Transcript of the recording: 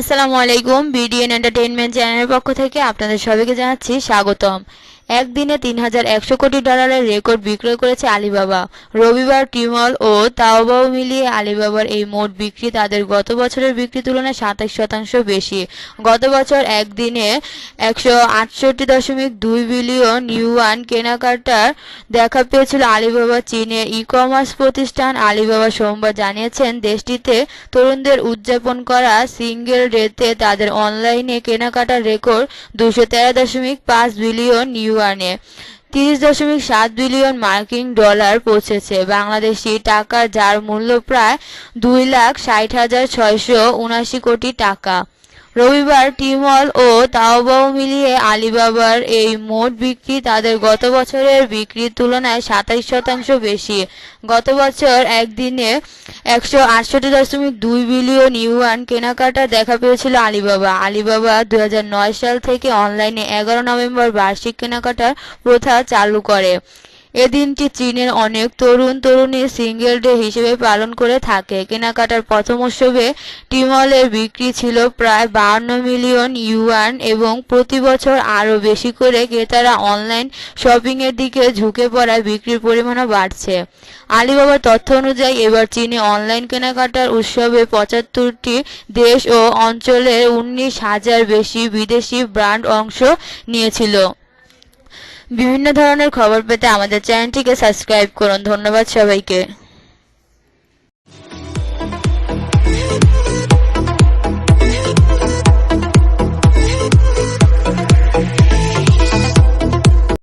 আসসালামু আলাইকুম BDN entertainment চ্যানেলের পক্ষ থেকে আপনাদের সবাইকে জানাচ্ছি স্বাগতম। একদিনে তিন হাজার একশো কোটি ডলারের রেকর্ড বিক্রয় করেছে আলিবাবা। রবিবার টিমল ও তাওবাও মিলিয়ে আলিবাবার এই মোট বিক্রি তাদের গত বছরের বিক্রি তুলনায় সাতাশ শতাংশ বেশি। গত বছর একদিনে একশো আটষট্টি দশমিক দুই বিলিয়ন ইউয়ান কেনাকাটার দেখা পেয়েছিল আলিবাবা চীনের ই কমার্স প্রতিষ্ঠান আলিবাবা সোমবার জানিয়েছেন, দেশটিতে তরুণদের উদযাপন করা সিঙ্গেল ডেতে তাদের অনলাইনে কেনাকাটার রেকর্ড দুশো তেরো দশমিক পাঁচ বিলিয়ন ইউয়ানে তিরিশ দশমিক সাত বিলিয়ন মার্কিন ডলার পৌঁছেছে। বাংলাদেশি টাকা যার মূল্য প্রায় দুই লাখ ষাট হাজার ছয়শো উনাশি কোটি টাকা। রবিবার টিমল ও তাওবাও মিলিয়ে আলিবাবার এই মোট বিক্রি তাদের গত বছরের বিক্রির তুলনায় সাতাইশ শতাংশ বেশি। গত বছর একদিনে একশো আটষট্টি দশমিক দুই বিলিয়ন ইউয়ান কেনাকাটা দেখা পেয়েছিল আলিবাবা। আলিবাবা দুই হাজার নয় সাল থেকে অনলাইনে এগারো নভেম্বর বার্ষিক কেনাকাটার প্রথা চালু করে। এ দিনটি চীনের অনেক তরুণ তরুণী সিঙ্গেল ডে হিসেবে পালন করে থাকে। কেনাকাটার প্রথম উৎসবে টিমলের বিক্রি ছিল প্রায় বাহান্ন মিলিয়ন ইউয়ান এবং প্রতি বছর আরও বেশি করে ক্রেতারা অনলাইন শপিংয়ের দিকে ঝুঁকে পড়ায় বিক্রির পরিমাণও বাড়ছে। আলিবাবার তথ্য অনুযায়ী এবার চীনে অনলাইন কেনাকাটার উৎসবে পঁচাত্তরটি দেশ ও অঞ্চলের উনিশ হাজার বেশি বিদেশি ব্র্যান্ড অংশ নিয়েছিল। বিভিন্ন ধরনের খবর পেতে আমাদের চ্যানেলটিকে সাবস্ক্রাইব করুন। ধন্যবাদ সবাইকে।